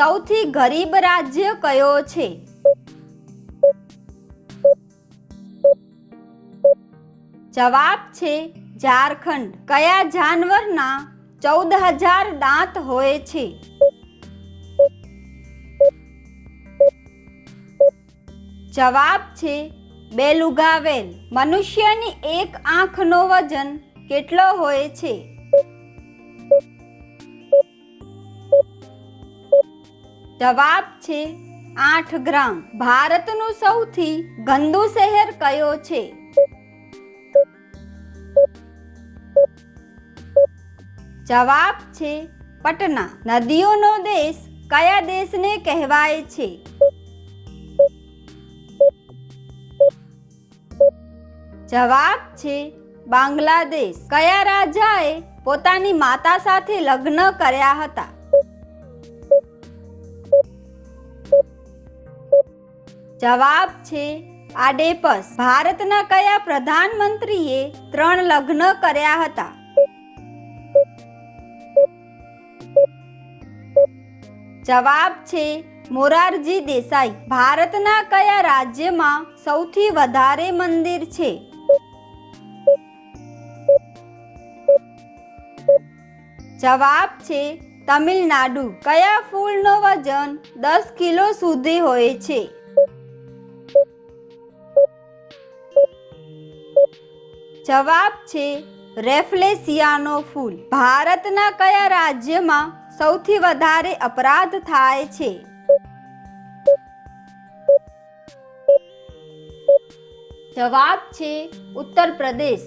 સૌથી ગરીબ રાજ્ય કયો છે? જવાબ છે ઝારખંડ. કયા જાનવરના ચૌદ હજાર દાંત હોય છે? જવાબ છે બેલુગાવેલ. મનુષ્યની એક આંખનો વજન કેટલો હોય છે? જવાબ છે આઠ ગ્રામ. ભારતનું સૌથી ગંદુ શહેર કયો છે? જવાબ છે પટના. નદીઓનો દેશ કયા દેશને કહેવાય છે? જવાબ છે બાંગ્લાદેશ. કયા રાજાએ પોતાની માતા સાથે લગ્ન કર્યા હતા? જવાબ છે આડેપસ. ભારતના કયા પ્રધાનમંત્રીએ ત્રણ લગ્ન કર્યા હતા? જવાબ છે મોરારજી દેસાઈ. ભારતના કયા રાજ્યમાં સૌથી વધારે મંદિર છે? જવાબ છે તમિલનાડુ. કયા ફૂલનો વજન દસ કિલો સુધી હોય છે? જવાબ છે રેફલેસિયાનો ફૂલ. ભારતના કયા રાજ્યમાં સૌથી વધારે અપરાધ થાય છે? જવાબ છે ઉત્તર પ્રદેશ.